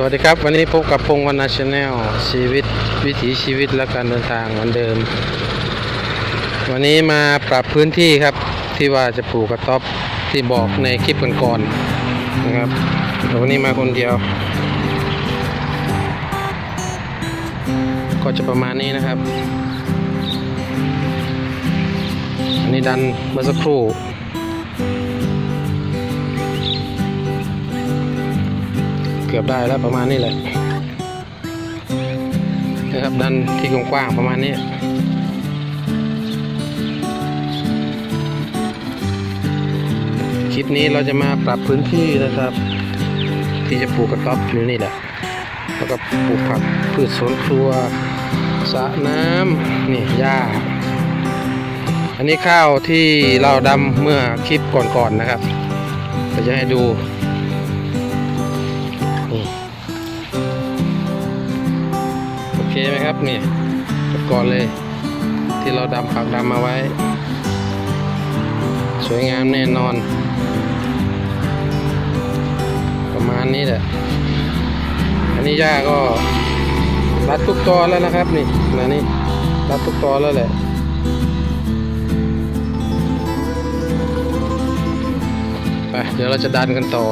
สวัสดีครับ วันนี้พบกับพงศ์วรรณชาแนลชีวิตวิถีชีวิตและการเดินทางเหมือนเดิม วันนี้มาปรับพื้นที่ครับที่ว่าจะปลูกกระต๊อบที่บอกในคลิปก่อนๆนะครับแต่วันนี้มาคนเดียว ก็จะประมาณนี้นะครับ อันนี้ดันเมื่อสักครู่ กือบได้แล้วประมาณนี้แหละนะครับดันที่กว้างๆประมาณนี้คลิปนี้เราจะมาปรับพื้นที่นะครับ ที่จะปลูกกระต๊อบอยู่นี่แหละแล้วก็ปลูกผักพืชสวนครัวสระน้ำนี่หญ้า อันนี้ข้าวที่เราดำเมื่อคลิปก่อนๆนะครับเราจะให้ดู ไหมครับนี่ก่อนเลย ที่เราดำผักดำมาไว้ สวยงามแน่นอน ประมาณนี้แหละอันนี้หญ้าก็รัดทุกตอนแล้วนะครับนี่นะนี่รัดทุกตอนแล้วแหละไปเดี๋ยวเราจะดันกันต่อ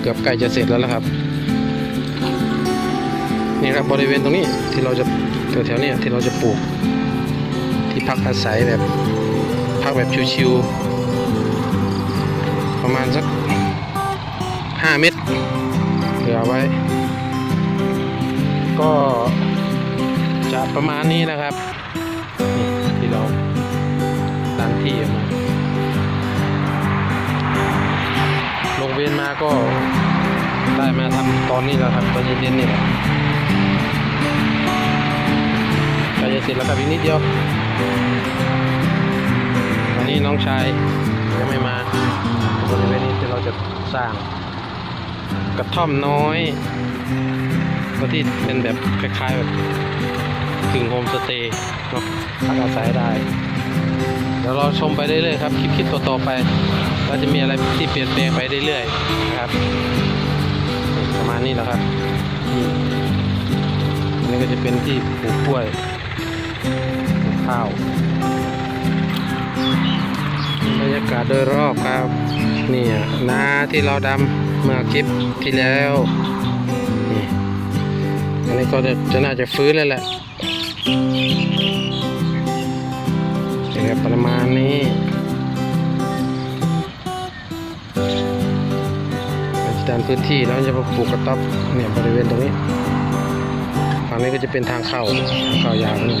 เกือบใกล้จะเสร็จแล้วนะครับ นี่ครับบริเวณตรงนี้ที่เราจะแถวๆเนี้ที่เราจะปลูก ที่พักอาศัยแบบพักแบบชิวๆประมาณสักห้าเมตรเหลือไว้ ก็จะประมาณนี้นะครับนี่ที่เราดันที่มาลงเวรมาก็ได้มาทำตอนนี้แล้วครับตอนเย็นๆนี่แหละ จะเสร็จแล้วครับอีกนิดเดียววันนี้น้องชายยังไม่มาบริเวณนี้ที่เราจะสร้างกระท่อมน้อยก็ที่เป็นแบบคล้ายๆแบบกึ่งโฮมสเตย์เนาะพักอาศัยได้ เดี๋ยวเราชมไปเรื่อยๆครับ คลิปคลิปต่อๆไปเราจะมีอะไรที่เปลี่ยนแปลงไปเรื่อยๆนะครับประมาณนี้แหละครับนี่ก็จะเป็นที่ปลูกกล้วย ข้าวบรรยากาศโดยรอบครับนี่นาที่เราดำเมื่อคลิปที่แล้วนี่อันนี้ก็จะน่าจะฟื้นแล้วแหละนะครับประมาณนี้ดันพื้นที่แล้วจะปลูกกระต๊อบเนี่ยบริเวณตรงนี้ งนี้ก็จะเป็นทางเข้าทางเข้ายาวนี่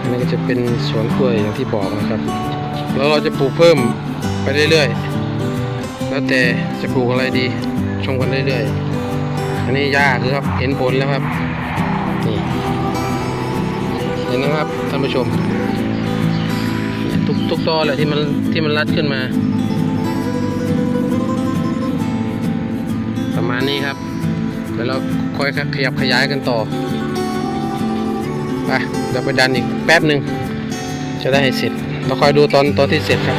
อันนี้ก็จะเป็นสวนกล้วยอย่างที่บอกนะครับ แล้วเราจะปลูกเพิ่มไปเรื่อยๆ แล้วแต่จะปลูกอะไรดี ชมกันเรื่อยๆ อันนี้หญ้าคือครับ เห็นผลแล้วครับ นี่ เห็นนะครับท่านผู้ชม ทุกทุกตอแหละที่มันที่มันรัดขึ้นมา ประมาณนี้ครับ ดี๋ยวเราค่อยขยับขยายกันต่อไปเดี๋ยวไปดันอีกแป๊บหนึ่งจะได้ให้เสร็จเราคอยดูตอนตอนที่เสร็จครับ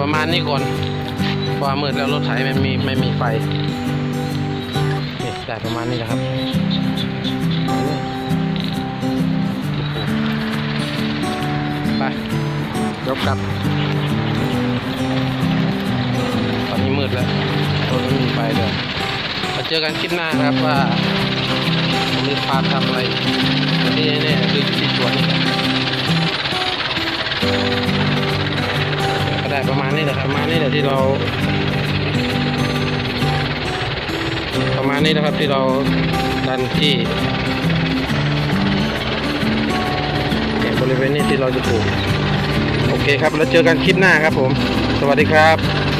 ประมาณนี้ก่อนพราะว่ามืดแล้วรถไถไม่มีไม่มีไฟนี่ได้ประมาณนี้นะครับไปเดี๋ยวกลับ ตอนนี้มืดแล้วรถไม่มีไฟเลยมาเจอกันคลิปหน้าครับว่าผมจะพาทำอะไรที่แน่ๆคือที่สวนนี่ ได้ประมาณนี้แหละครับประมาณนี้แหละที่เรา ประมาณนี้นะครับที่เราดันที่เนี่ยบริเวณนี้ที่เราจะปลูกโอเคครับแล้วเจอกันคลิปหน้าครับผม สวัสดีครับ